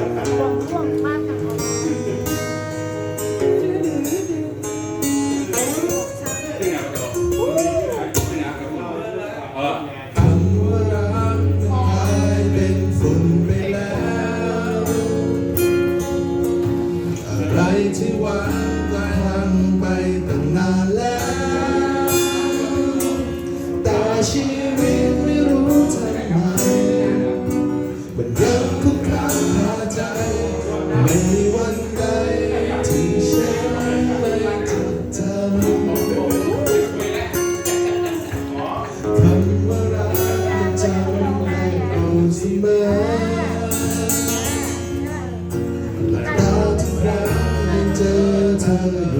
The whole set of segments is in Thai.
ร่วงมากกับเขาที่วางไกลทางไปตั้งนานแล้วแต่ชี ไม่มีวันใดที่ฉันไม่จดจำคำว่ารักยังจำได้อยู่เมอหลับตาทุกรั้งยัเจอเธอ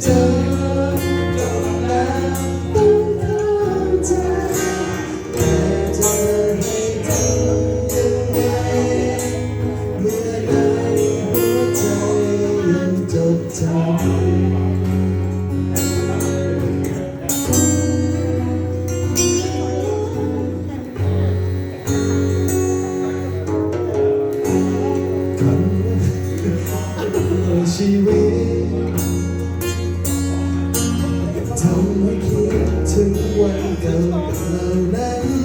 tell ถึงวันเก่าเก่านั้น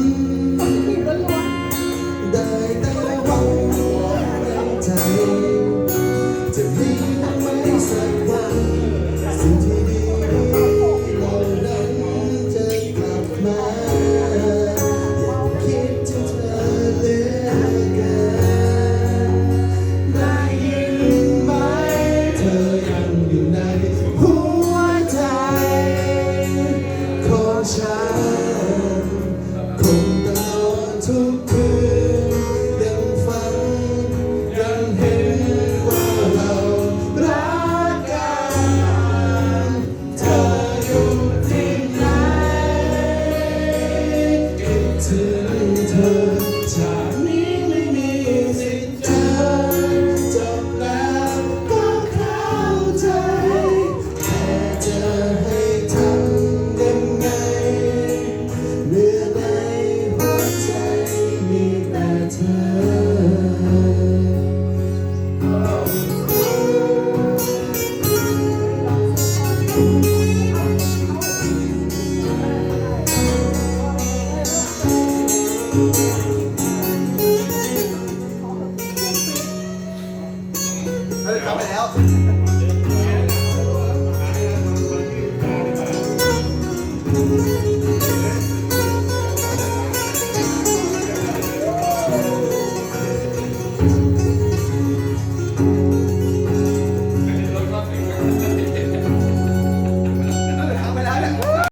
เออทำไปแล้ว Thank.